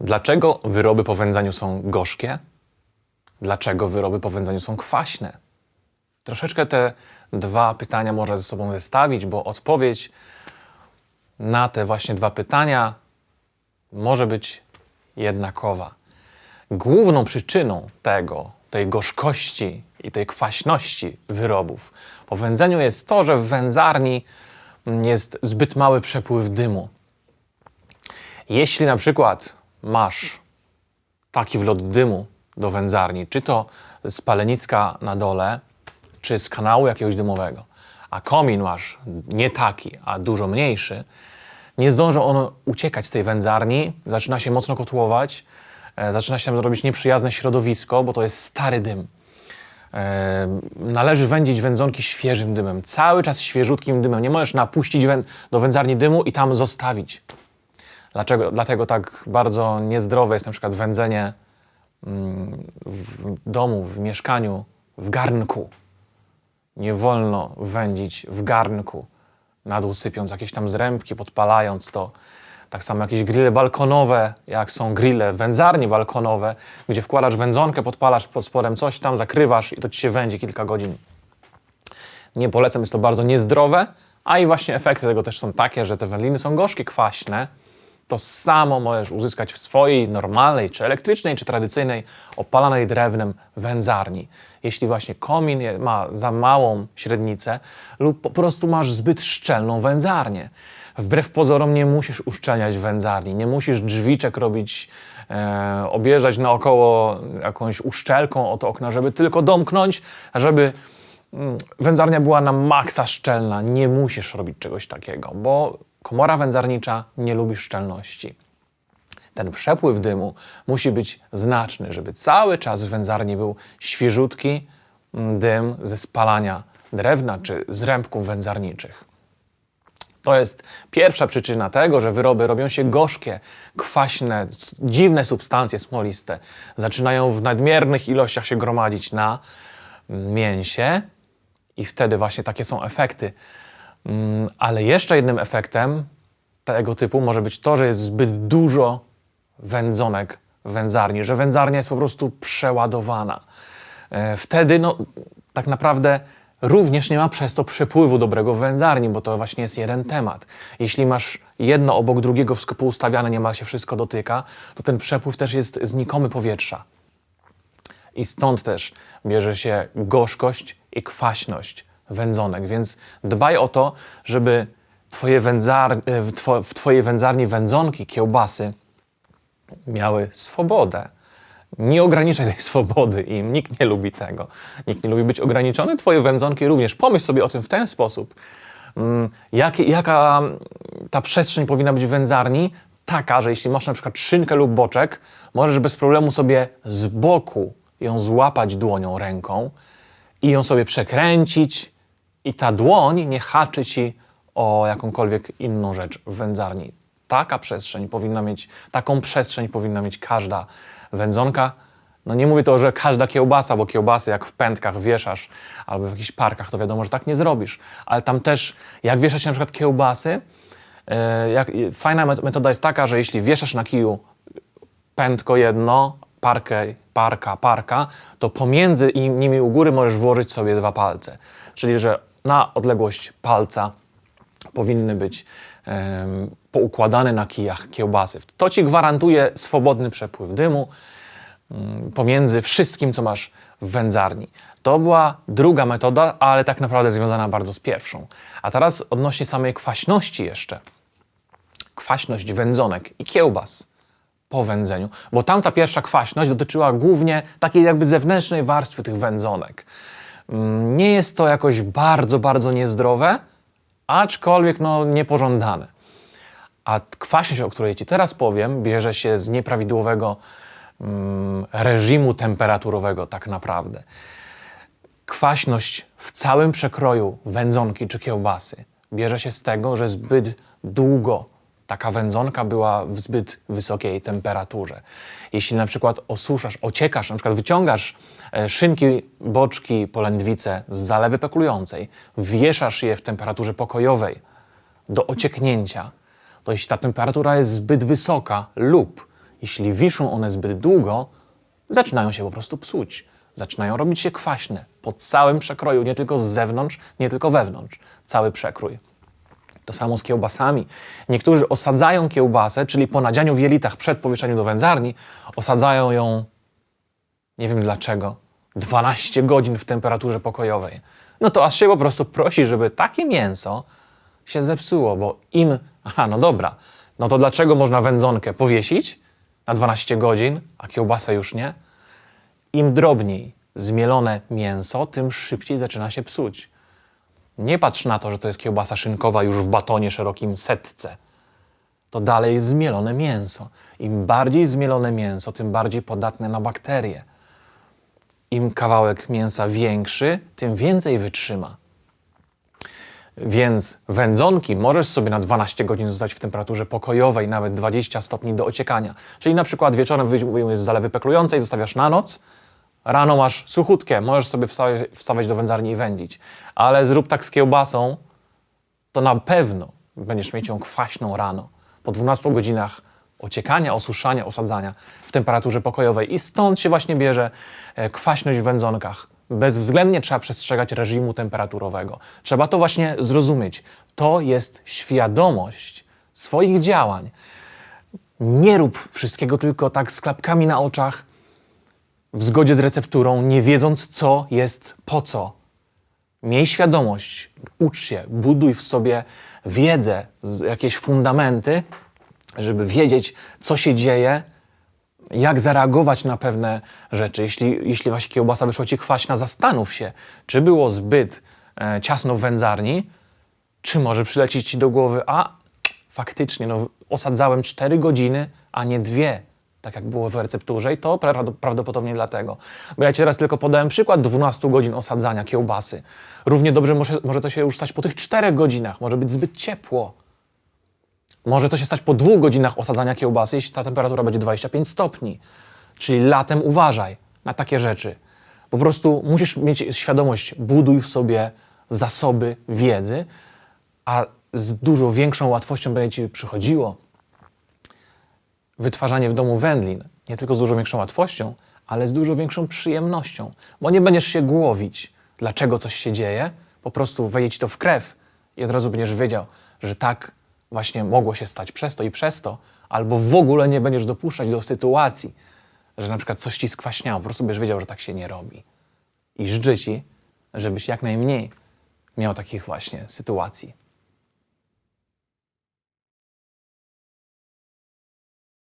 Dlaczego wyroby po wędzeniu są gorzkie? Dlaczego wyroby po wędzeniu są kwaśne? Troszeczkę te dwa pytania można ze sobą zestawić, bo odpowiedź na te właśnie dwa pytania może być jednakowa. Główną przyczyną tego, tej gorzkości i tej kwaśności wyrobów po wędzeniu jest to, że w wędzarni jest zbyt mały przepływ dymu. Jeśli na przykład masz taki wlot dymu do wędzarni, czy to z paleniska na dole, czy z kanału jakiegoś dymowego, a komin masz nie taki, a dużo mniejszy, nie zdąży on uciekać z tej wędzarni, zaczyna się mocno kotłować, e, zaczyna się tam robić nieprzyjazne środowisko, bo to jest stary dym. E, należy wędzić wędzonki świeżym dymem, cały czas świeżutkim dymem. Nie możesz napuścić do wędzarni dymu i tam zostawić. Dlaczego? Dlatego tak bardzo niezdrowe jest na przykład wędzenie mm, w domu, w mieszkaniu, w garnku. Nie wolno wędzić w garnku, na dół sypiąc jakieś tam zrębki, podpalając to. Tak samo jakieś grille balkonowe, jak są grille wędzarnie balkonowe, gdzie wkładasz wędzonkę, podpalasz pod spodem coś tam, zakrywasz i to ci się wędzi kilka godzin. Nie polecam, jest to bardzo niezdrowe, a i właśnie efekty tego też są takie, że te wędliny są gorzkie, kwaśne. To samo możesz uzyskać w swojej normalnej, czy elektrycznej, czy tradycyjnej, opalanej drewnem wędzarni. Jeśli właśnie komin ma za małą średnicę lub po prostu masz zbyt szczelną wędzarnię. Wbrew pozorom nie musisz uszczelniać wędzarni, nie musisz drzwiczek robić, e, objeżdżać naokoło jakąś uszczelką od okna, żeby tylko domknąć, żeby mm, wędzarnia była na maksa szczelna. Nie musisz robić czegoś takiego, bo komora wędzarnicza nie lubi szczelności. Ten przepływ dymu musi być znaczny, żeby cały czas w wędzarni był świeżutki dym ze spalania drewna czy zrębków wędzarniczych. To jest pierwsza przyczyna tego, że wyroby robią się gorzkie, kwaśne, dziwne substancje smoliste. Zaczynają w nadmiernych ilościach się gromadzić na mięsie i wtedy właśnie takie są efekty. Mm, Ale jeszcze jednym efektem tego typu może być to, że jest zbyt dużo wędzonek w wędzarni, że wędzarnia jest po prostu przeładowana. E, Wtedy no, tak naprawdę również nie ma przez to przepływu dobrego w wędzarni, bo to właśnie jest jeden temat. Jeśli masz jedno obok drugiego wszystko poustawiane, niemal się wszystko dotyka, to ten przepływ też jest znikomy powietrza. I stąd też bierze się gorzkość i kwaśność wędzonek. Więc dbaj o to, żeby twoje wędzar, e, w, two, w Twojej wędzarni wędzonki, kiełbasy miały swobodę. Nie ograniczaj tej swobody im. Nikt nie lubi tego. Nikt nie lubi być ograniczony. Twoje wędzonki również. Pomyśl sobie o tym w ten sposób. Mm, Jak, jaka ta przestrzeń powinna być w wędzarni? Taka, że jeśli masz na przykład szynkę lub boczek, możesz bez problemu sobie z boku ją złapać dłonią, ręką i ją sobie przekręcić i ta dłoń nie haczy ci o jakąkolwiek inną rzecz w wędzarni. Taka przestrzeń powinna mieć, taką przestrzeń powinna mieć każda wędzonka. No nie mówię to, że każda kiełbasa, bo kiełbasy jak w pętkach wieszasz albo w jakichś parkach, to wiadomo, że tak nie zrobisz. Ale tam też, jak wiesza się na przykład kiełbasy, e, jak, fajna met- metoda jest taka, że jeśli wieszasz na kiju pętko jedno, parkę, parka, parka, to pomiędzy im- nimi u góry możesz włożyć sobie dwa palce. Czyli, że na odległość palca powinny być em, poukładane na kijach kiełbasy. To ci gwarantuje swobodny przepływ dymu mm, pomiędzy wszystkim, co masz w wędzarni. To była druga metoda, ale tak naprawdę związana bardzo z pierwszą. A teraz odnośnie samej kwaśności jeszcze. Kwaśność wędzonek i kiełbas po wędzeniu, bo tamta pierwsza kwaśność dotyczyła głównie takiej jakby zewnętrznej warstwy tych wędzonek. Mm, Nie jest to jakoś bardzo, bardzo niezdrowe, aczkolwiek no, niepożądane. A kwaśność, o której Ci teraz powiem, bierze się z nieprawidłowego mm, reżimu temperaturowego tak naprawdę. Kwaśność w całym przekroju wędzonki czy kiełbasy bierze się z tego, że zbyt długo taka wędzonka była w zbyt wysokiej temperaturze. Jeśli na przykład osuszasz, ociekasz, na przykład wyciągasz e, szynki, boczki, polędwice z zalewy pekulującej, wieszasz je w temperaturze pokojowej do ocieknięcia, to jeśli ta temperatura jest zbyt wysoka lub Jeśli wiszą one zbyt długo, zaczynają się po prostu psuć. Zaczynają robić się kwaśne po całym przekroju, nie tylko z zewnątrz, nie tylko wewnątrz. Cały przekrój. To samo z kiełbasami. Niektórzy osadzają kiełbasę, czyli po nadzianiu w jelitach przed powieszaniem do wędzarni, osadzają ją, nie wiem dlaczego, 12 godzin w temperaturze pokojowej. No to aż się po prostu prosi, żeby takie mięso się zepsuło, bo im. Aha, no dobra. No to dlaczego można wędzonkę powiesić na 12 godzin, a kiełbasę już nie? Im drobniej zmielone mięso, tym szybciej zaczyna się psuć. Nie patrz na to, że to jest kiełbasa szynkowa już w batonie szerokim setce. To dalej jest zmielone mięso. Im bardziej zmielone mięso, tym bardziej podatne na bakterie. Im kawałek mięsa większy, tym więcej wytrzyma. Więc wędzonki możesz sobie na 12 godzin zostać w temperaturze pokojowej, nawet 20 stopni do ociekania. Czyli na przykład wieczorem wyjmujesz z zalewy peklującej, zostawiasz na noc, rano masz suchutkie, możesz sobie wstawać, wstawać do wędzarni i wędzić. Ale zrób tak z kiełbasą, to na pewno będziesz mieć ją kwaśną rano. Po 12 godzinach ociekania, osuszania, osadzania w temperaturze pokojowej. I stąd się właśnie bierze e, kwaśność w wędzonkach. Bezwzględnie trzeba przestrzegać reżimu temperaturowego. Trzeba to właśnie zrozumieć. To jest świadomość swoich działań. Nie rób wszystkiego tylko tak z klapkami na oczach, w zgodzie z recepturą, nie wiedząc, co jest po co. Miej świadomość, ucz się, buduj w sobie wiedzę, jakieś fundamenty, żeby wiedzieć, co się dzieje, jak zareagować na pewne rzeczy. Jeśli, jeśli właśnie kiełbasa wyszła ci kwaśna, zastanów się, czy było zbyt e, ciasno w wędzarni, czy może przylecieć ci do głowy, a faktycznie, no, osadzałem 4 godziny, a nie dwie, tak jak było w recepturze i to pra- prawdopodobnie dlatego. Bo ja ci teraz tylko podałem przykład 12 godzin osadzania kiełbasy. Równie dobrze może, może to się już stać po tych 4 godzinach, może być zbyt ciepło. Może to się stać po dwóch godzinach osadzania kiełbasy, jeśli ta temperatura będzie 25 stopni. Czyli latem uważaj na takie rzeczy. Po prostu musisz mieć świadomość, buduj w sobie zasoby wiedzy, a z dużo większą łatwością będzie ci przychodziło wytwarzanie w domu wędlin. Nie tylko z dużo większą łatwością, ale z dużo większą przyjemnością, bo nie będziesz się głowić, dlaczego coś się dzieje, po prostu wejdzie ci to w krew i od razu będziesz wiedział, że tak właśnie mogło się stać przez to i przez to, albo w ogóle nie będziesz dopuszczać do sytuacji, że na przykład coś ci skwaśniało, po prostu będziesz wiedział, że tak się nie robi. I życzę ci, żebyś jak najmniej miał takich właśnie sytuacji.